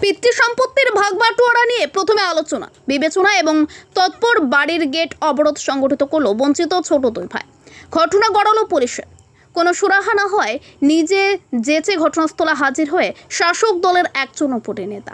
পিতৃ সম্পত্তির ভাগ বাটোয়ারা নিয়ে প্রথমে আলোচনা, বিবেচনা এবং তৎপর বাড়ির গেট অবরোধ সংগঠিত করল বঞ্চিত ছোট দুই ভাই। ঘটনা গড়ালো পুলিশের। কোনো সুরাহা না হয় নিজে যেচে ঘটনাস্থলে হাজির হয়ে শাসক দলের একজন উপরে নেতা।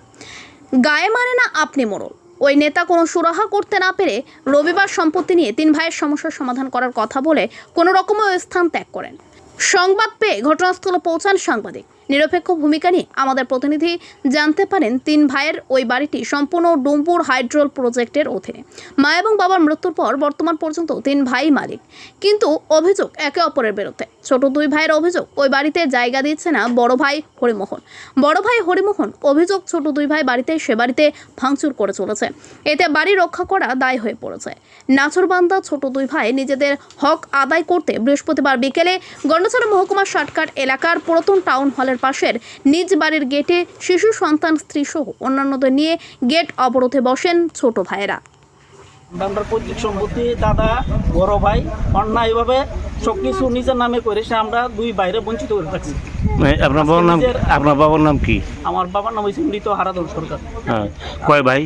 গায়ে মানে না আপনি মোড়ল। ওই নেতা কোনো সুরাহা করতে না পেরে রবিবার সম্পত্তি নিয়ে তিন ভাইয়ের সমস্যার সমাধান করার কথা বলে কোনো রকমের ওই স্থান ত্যাগ করেন। সংবাদ পেয়ে ঘটনাস্থলে পৌঁছান সাংবাদিক। নিরপেক্ষ ভূমিকা নিয়ে আমাদের প্রতিনিধি জানতে পারেন তিন ভাইয়ের ওই বাড়িটি সম্পূর্ণ ডুমপুর হাইড্রোল প্রজেক্টের অধীনে মা এবং বাবার মৃত্যুর পর বর্তমান পর্যন্ত তিন ভাই মালিক। কিন্তু অভিযোগ একে অপরের বিরুদ্ধে। ছোট দুই ভাইয়ের অভিযোগ ওই বাড়িতে জায়গা দিচ্ছে না বড় ভাই হরিমোহন। বড় ভাই হরিমোহন অভিযোগ ছোট দুই ভাই বাড়িতে সে বাড়িতে ভাঙচুর করে চলেছে। এতে বাড়ি রক্ষা করা দায় হয়ে পড়েছে। নাচরবান্দা ছোট দুই ভাই নিজেদের হক আদায় করতে বৃহস্পতিবার বিকেলে গন্ডাছড়া মহকুমার শর্টকাট এলাকার পুরাতন টাউন হলের পাশের নিজ বাড়ির গেটে শিশু সন্তান স্ত্রী সহ অন্যান্যদের নিয়ে গেট অবরোধে বসেন ছোট ভাইয়েরা। আমরা পৈতৃক সম্পত্তি দাদা বড় ভাই অন্যায়ভাবে সব কিছু নিজের নামে করে সে আমরা দুই বাইরে বঞ্চিত করে রাখছি। মানে আপনার বাবার নাম আপনার বাবার নাম কি? আমার বাবার নাম হয়েছে মৃত হারাদল সরকার। হ্যাঁ কয় ভাই?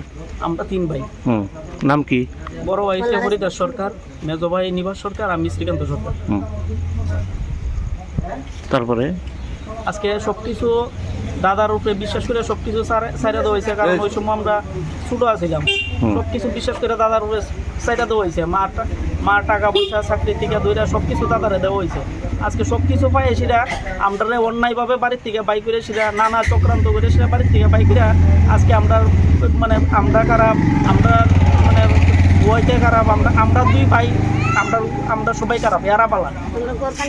আমরা তিন ভাই। হুম নাম কি? বড় ভাই হচ্ছে হরিদাস সরকার মেজ ভাই নিবাস সরকার আমি শ্রীকান্ত সরকার। তারপরে? আজকে সব কিছু দাদার উপরে বিশ্বাস করে সব কিছু সাইডা দেওয়া হয়েছে কারণ ওই সময় আমরা ছোটো আছিলাম। সব কিছু বিশ্বাস করে দাদার উপরে সাইডা দেওয়া হয়েছে। মার মার টাকা পয়সা চাকরি থেকে দইরা সব কিছু দাদারে দেওয়া হয়েছে। আজকে সব কিছু পাই সেটা আমরা অন্যায়ভাবে বাড়ির থেকে বাই করে সেটা নানা চক্রান্ত করে সেটা বাড়ির থেকে বাই করে আজকে আমরা মানে আমরা খারাপ আমরা মানে বইতে খারাপ আমরা আমরা দুই ভাই আমরা আমরা সবাই খারাপ, এরা পালা।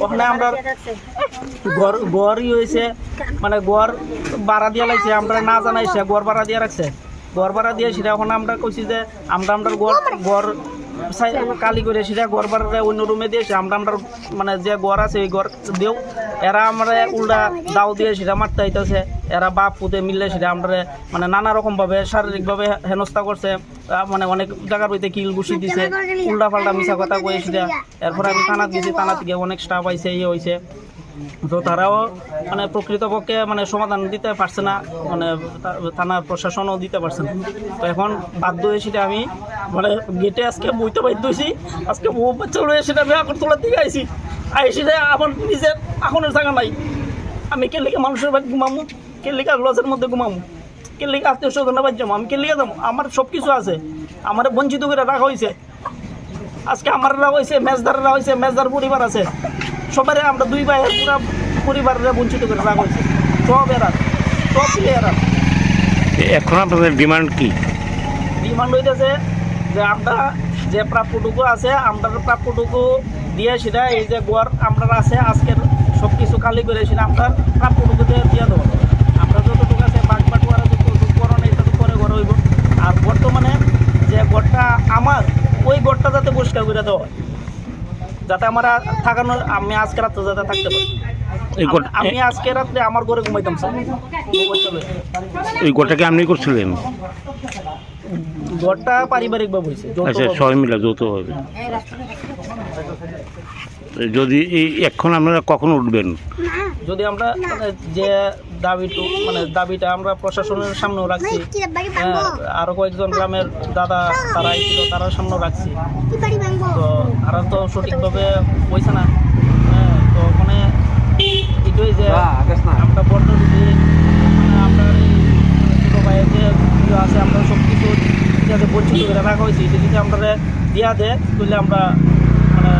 ওখানে আমরা ঘর, ঘরই হয়েছে মানে ঘর ভাড়া দিয়ে লাগছে আমরা না জানাইছে, ঘর ভাড়া দিয়ে রাখছে। ঘর ভাড়া দিয়ে সেটা এখন আমরা কইছি যে আমরা আমরা গড় সাই- কালি করে সেটা ঘর ভাড়া অন্য রুমে দিয়েছে আমরা আমরা মানে যে ঘর আছে, ওই ঘর দেও এরা আমরা উল্টা দাও দিয়ে সেটা মারতে আইতেছে। এরা বাপ পুতে মিললে সেটা আমরা মানে নানা রকমভাবে শারীরিকভাবে হেনস্থা করছে মানে অনেক জায়গার হইতে কিল ঘুষি দিছে উল্টা পাল্টা মিশা কথা কয়ে এরপরে এরপর আমি থানা দিয়েছি থানা থেকে অনেক স্টাফ আইসে ইয়ে হয়েছে তো তারাও মানে প্রকৃতপক্ষে মানে সমাধান দিতে পারছে না মানে থানার প্রশাসনও দিতে পারছে না। তো এখন বাধ্য হয়ে সেটা আমি মানে গেটে আজকে বইতে বাধ্য হয়েছি, আজকে বউ বাচ্চা রয়ে সেটা আমি আগরতলার দিকে আইছি। আই সেটা আমার নিজের এখনের জায়গা নাই। আমি কে লিখে মানুষের বাড়ি ঘুমামু? কে লিখে লজের মধ্যে ঘুমামু? কে লিখে আত্মীয় স্বজনের বাড়ি যাব? আমি কে লিখে যাব? আমার সব কিছু আছে। আমার বঞ্চিত করে রাখা হয়েছে। আজকে আমাররা হয়েছে, মেজদাররা হয়েছে, মেজদার পরিবার আছে। সবাই আমরা দুই ভাইয়ের পুরা পরিবাররা বঞ্চিত করে রাখা হয়েছে। সব এরা সব এরা। এখন আপনাদের ডিমান্ড কি? ডিমান্ড হইতেছে যে আমরা যে প্রাপ্যটুকু আছে আমরা প্রাপ্যটুকু দিয়ে সেটা এই যে গড় আমরা আছে আজকের সব কিছু খালি করে সেটা আমরা প্রাপ্যটুকু দিয়ে দেবো। আমরা যতটুকু আছে বাঘ বাটুয়ারা যতটুকু করো এটা তো পরে ঘর হইব। আর বর্তমানে যে গড়টা আমার ওই গড়টা যাতে পরিষ্কার করে দেওয়া হয়। যাতে আমার থাকানোর আমি আজকে রাত্রে যাতে থাকতে পারি। আমি- আজকে রাত্রে আমার ঘরে ঘুমাইতাম স্যার। এই গোটাকে আপনি করছিলেন? ঘরটা পারিবারিকভাবে হয়েছে আচ্ছা সবাই মিলে যৌথ হবে যদি এই এখন আপনারা কখন উঠবেন? যদি আমরা মানে যে দাবিটু মানে দাবিটা আমরা প্রশাসনের সামনেও রাখছি। হ্যাঁ, আরও কয়েকজন গ্রামের দাদা তারা ছিল তারার সামনেও রাখছি। তো তারা তো সঠিকভাবে বইছে না। হ্যাঁ, তো মানে এটাই যে আমরা যদি মানে আমরা ছোটো ভাইয়ের যে আছে আমরা সব কিছু যাতে বঞ্চিত করে রাখা হয়েছে। এটা যদি আমরা দিয়া দেয় তাহলে আমরা মানে